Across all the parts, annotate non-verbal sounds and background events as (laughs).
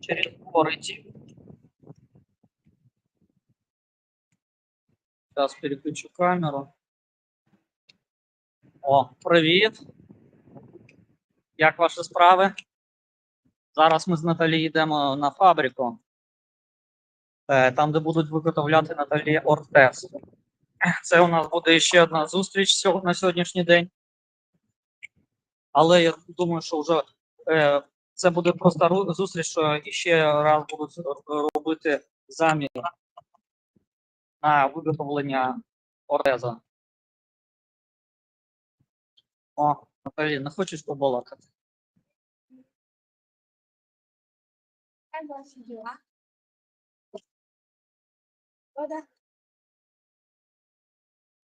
через Бориті. Зараз переключу камеру. О, привіт. Як ваші справи? Зараз ми з Наталі йдемо на фабрику, е, там, де будуть виготовляти Наталі Ортез. Це у нас буде ще одна зустріч на сьогоднішній день. Але я думаю, що вже е, це буде просто зустріч, що іще раз будуть робити замір на виготовлення ортеза. О, Наталі, не хочеш побалакати? Как ваши дела? Вода.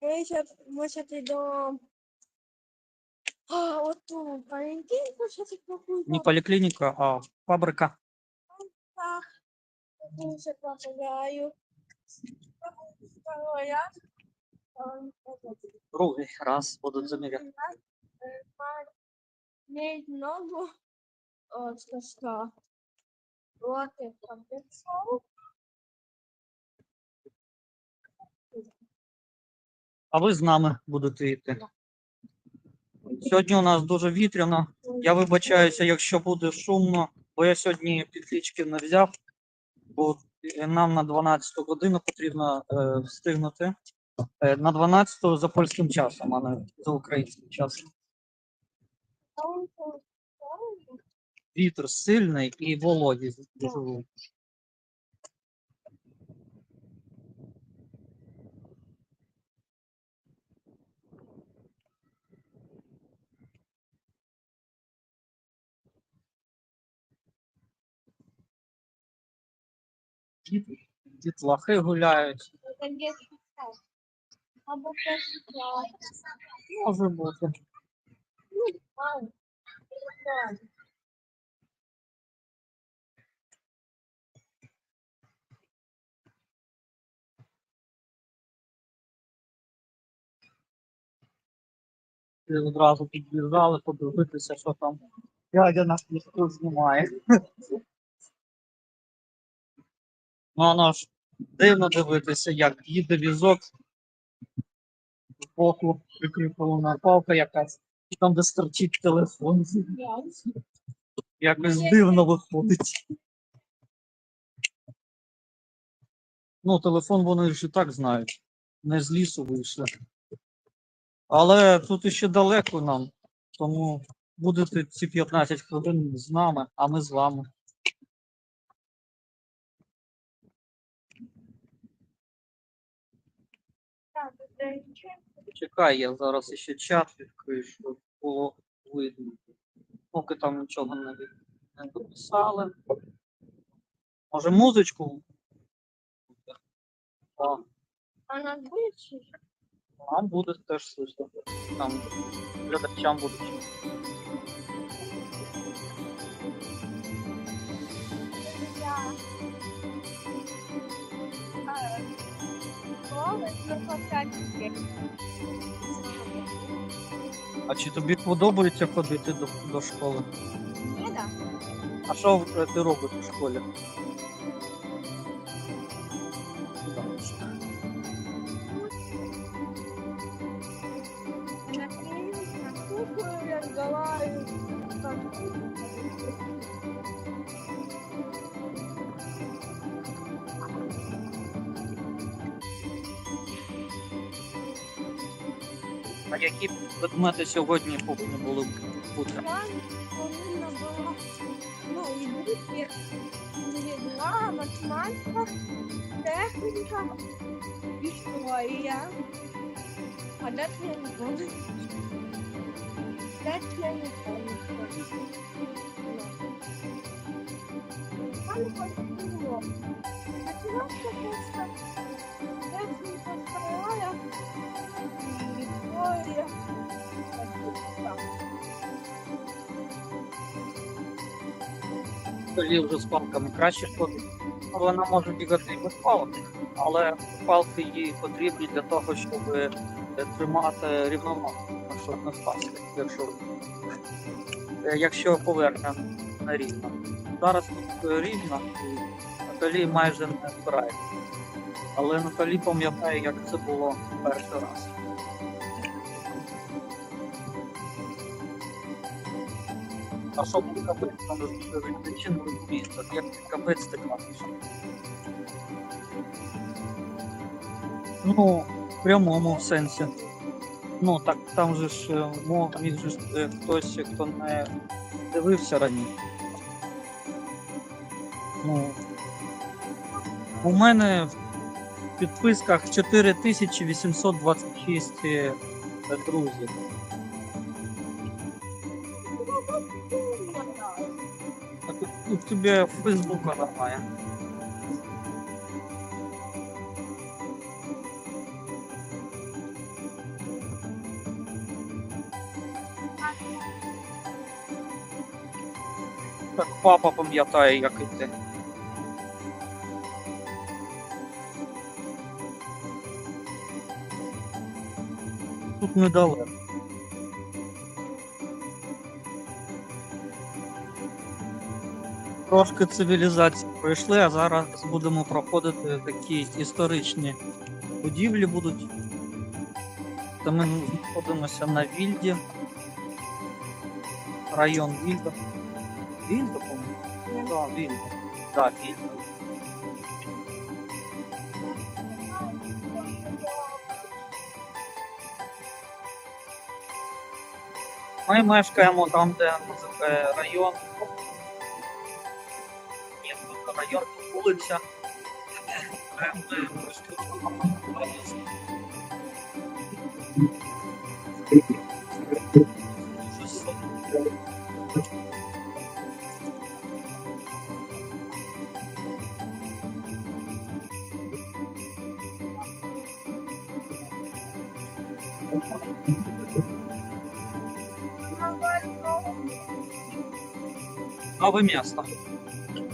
Сейчас, мы сейчас иду... А, вот ту поликлинику, сейчас их какую-то... Не поліклініка, а фабрика. Я сейчас погуляю. Второй раз. Ам, этот, Другий раз будуть заміряти. э, мать имеет ногу. Вот, что, что. Вот это лицо. А ви з нами будете йти. Сьогодні у нас дуже вітряно. Я вибачаюся, якщо буде шумно, бо я сьогодні підлічки не взяв, бо нам на 12 годину потрібно е, встигнути. Е, на 12 за польським часом, а не за українським часом. Вітер сильний і вологість дуже велика. Дітлахи гуляють. Може бути. І одразу підбіжали, подивитися, що там дядя нас ніхто знімає. Ну, воно ж дивно дивитися, як їде візок, збоку прикріплена палка якась, і там, де стерчить телефон. Якось дивно виходить. Ну, телефон вони ж і так знають. Не з лісу вийшли. Але тут іще далеко нам, тому будете ці 15 хвилин з нами, а ми з вами. Чекай, я зараз ще чат відкрию, щоб було видно. Поки там нічого не, дописали. Може музичку? О, А нас будет слышно? нам буде теж слышно. Нам глядачам буде чути. Ну. А чи тобі подобається ходити до, до школи? Не, да. А що е, ти робиш у школі? Предмети сьогодні повинні були бути? Повинна була, ну, і бути два, математика, техніка, історія. А де я не? Де я не помню. Якось було. Математика просто техніка, вторая, історія. Тоді вже з палками краще ходить. Вона може бігати і без палок, але палки їй потрібні для того, щоб тримати рівновагу, щоб не впасти, якщо, якщо поверхня нерівна. зараз тут рівно, і Наталі майже не збирається. Але Наталі пам'ятає, як це було перший раз. А що буде капець, там причин розуміється, як капець ти кажеш. Ну, в прямому сенсі. Ну, так там же ж е, міг же ж е, хтось, хто не дивився раніше. Ну, у мене в підписках 4826 е, друзів. Тебе Фейсбука немає. Так папа пам'ятає, як іти. Тут недалеко. Трошки цивілізації пройшли, а зараз будемо проходити такі історичні будівлі будуть. Та ми знаходимося на Вільді. Район Вільда. Вільда, по-моєму? Так, Вільда. Так, Вільда. Ми мешкаємо там, де район. Ні, тут район, тут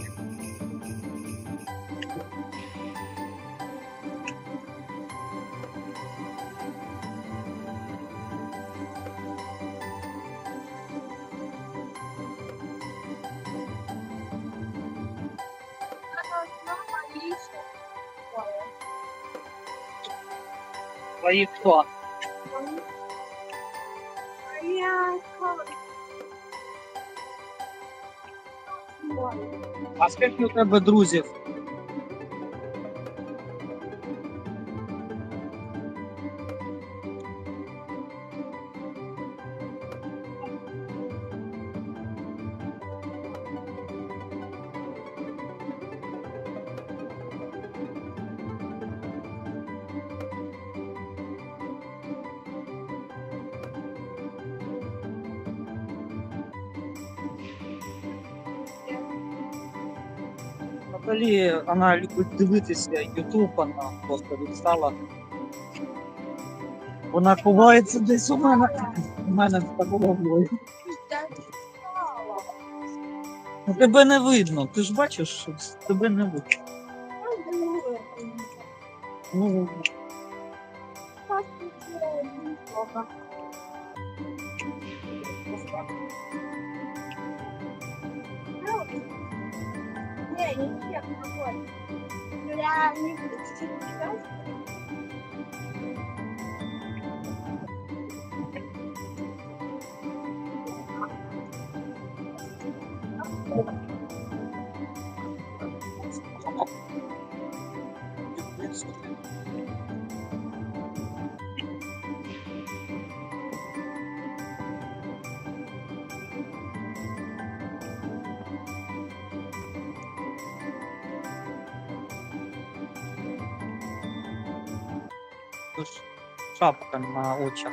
вулиця. Е, ми мешкаємо. Нове місто. Твої хто? А скільки у тебе друзів? Наталі, вона любить дивитися YouTube, вона просто відстала. Вона ховається десь у мене. У мене в головою. Ну, Тебе не видно, ти ж бачиш, що тебе не видно. Ну, Не, ничем, какой. Для них чуть-чуть Шапка на очах.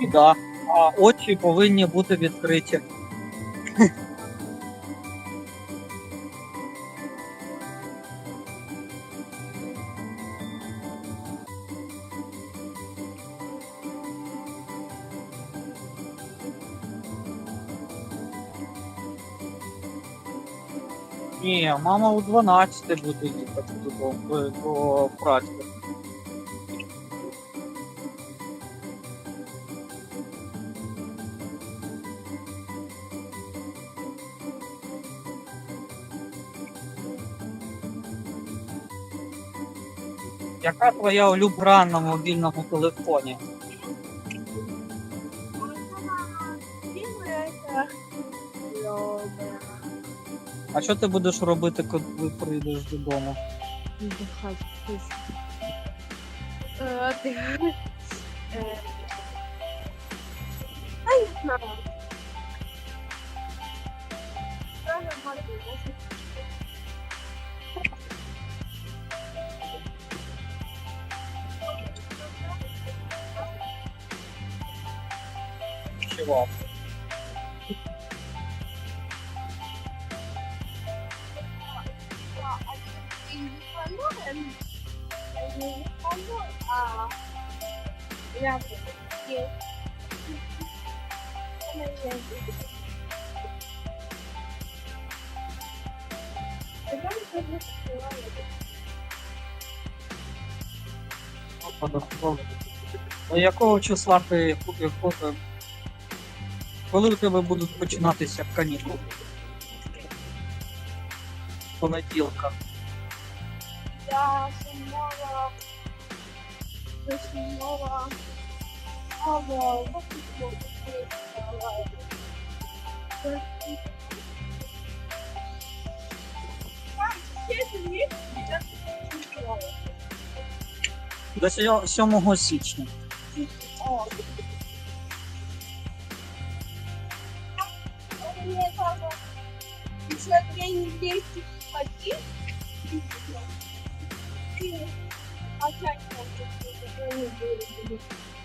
І да. А очі повинні бути відкриті. (laughs) Мама у 12 буде їхати додому до, праці. Яка твоя улюблена на мобільному телефоні? А що ти будеш робити, коли прийдеш додому? Е, ти- е, Та не знаю. Та не знаю. Чого? До якого числа ти купив? Коли у тебе будуть починатися канікули? Понеділка. Я сумова. Я сумова. Ава, вот тут вот. До сьо- 7 січня. Мне папа еще две недели ходил. I'll try to make.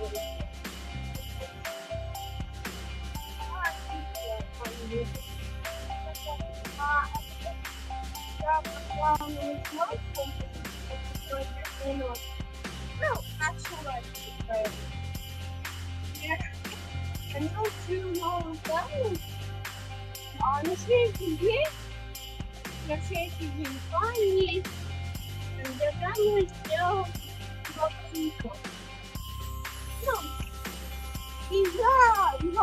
Опаздывает. А, отлично, пойду. А, я пошла на кнопку, минут. Ну, начала читать. Я I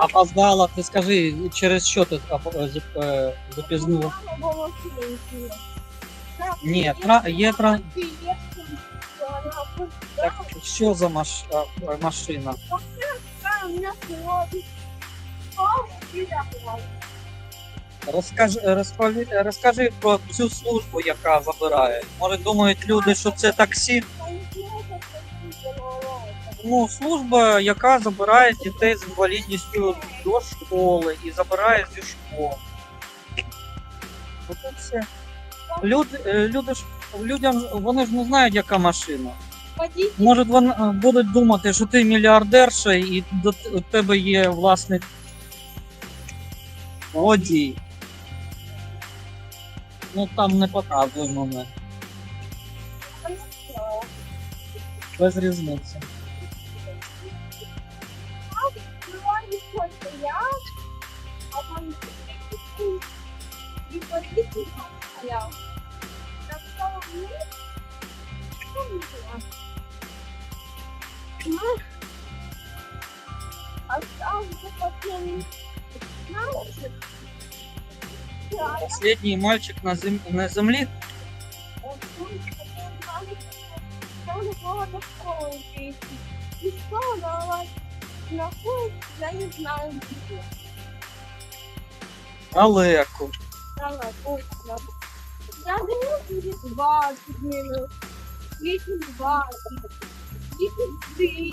Опоздала, ти скажи, через що ти запізнила? Ні, я тра- є тра... Так, що за маш... а, е, машина? Розкажи, розпові... розкажи про цю службу, яка забирає. Може думають люди, що це таксі. Ну, служба, яка забирає дітей з інвалідністю до школи і забирає зі школи. От все. Люди, е, люди ж людям вони ж не знають, яка машина. Може, вони е, будуть думати, що ти мільярдерша і до тебе є власний водій. Ну там не показуй мене. Без різниці. И водитель я. Так что мы ну, Ну, остался потом мальчик. Да, Последній мальчик на, зем... на землі. он потом мальчик, он его до школы идти. И школа давалась находится, я не знаю где. Далеко. não não não não não não não não não değil.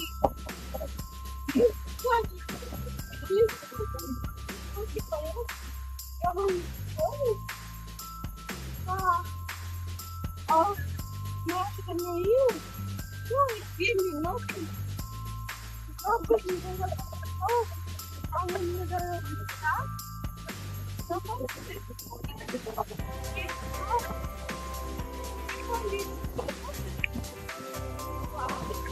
Oh, I'm gonna go. а, наша мою, ну, и фильм, ну, как бы не было, а мы не дороги, да? Ну, как ты,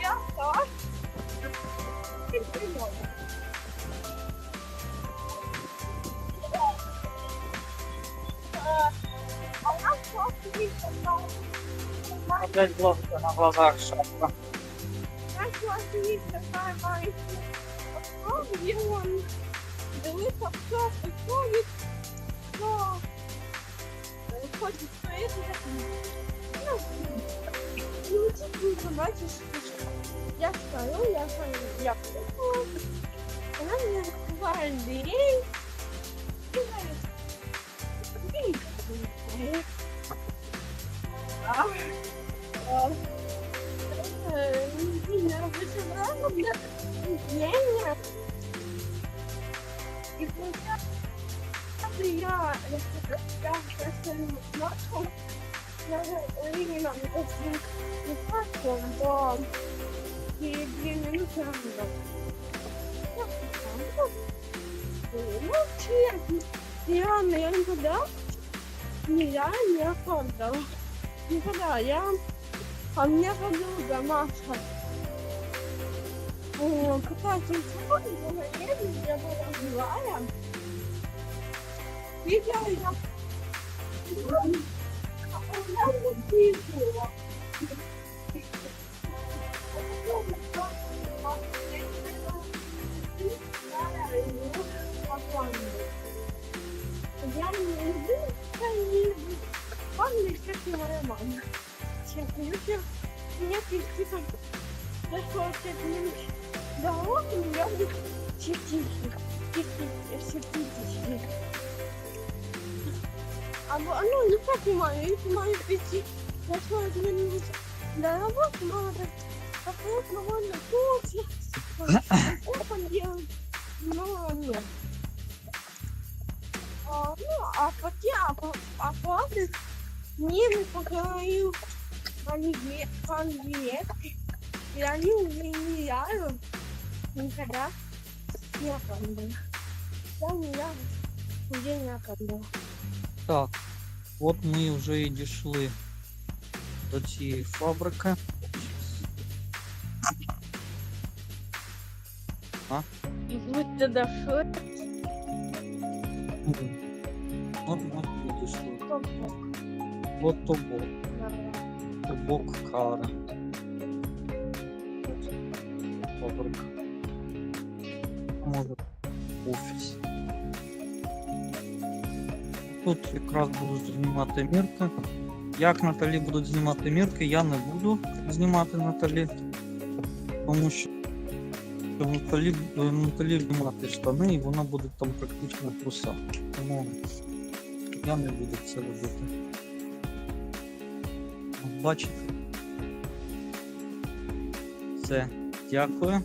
Я так. Ты придёшь. А у нас просто есть такая- Опять глазка на глазах шапка. у нас просто есть такая маленькая окно, где он Дивиться все приходит, но е, хочет стоять ну, ну, типа, бачиш, я стою, я стою, я приходжу, вона мене відкриває двері, і говорить, «Іди, іди». А, е, не робити зразу, для дня. І получается, я, я, я просто ночью, я же именно не факт, но и две минуты раньше. Ну, реально, я никогда, нереально не опоздала. Никогда, я, а мне подруга Маша, о, кататься в школе, была едет, я была злая. Видела я. А она не видела. Я чистить, чистить, чистить. А во- ну, не так понимаю, если мою прийти на 40 минут до работы, мама так какая довольно точно, опан делать, но нет. А, ну, а поки, а, по- а после мне поговорил по-английски, и они уже не яют никогда не опоздали. Я не я уже не опоздала. Так, от ми вже і дійшли до цієї фабрики. Будьте дошли. От ми і дійшли. От тобок. Тобок кара. Фабрика. Може офіс. Тут якраз будуть знімати мірки. Як Наталі будуть знімати мірки, я не буду знімати Наталі. Тому що Наталі, е, Наталі знімати штани і вона буде там практично в. Тому я не буду це робити. Бачите? Все, дякую.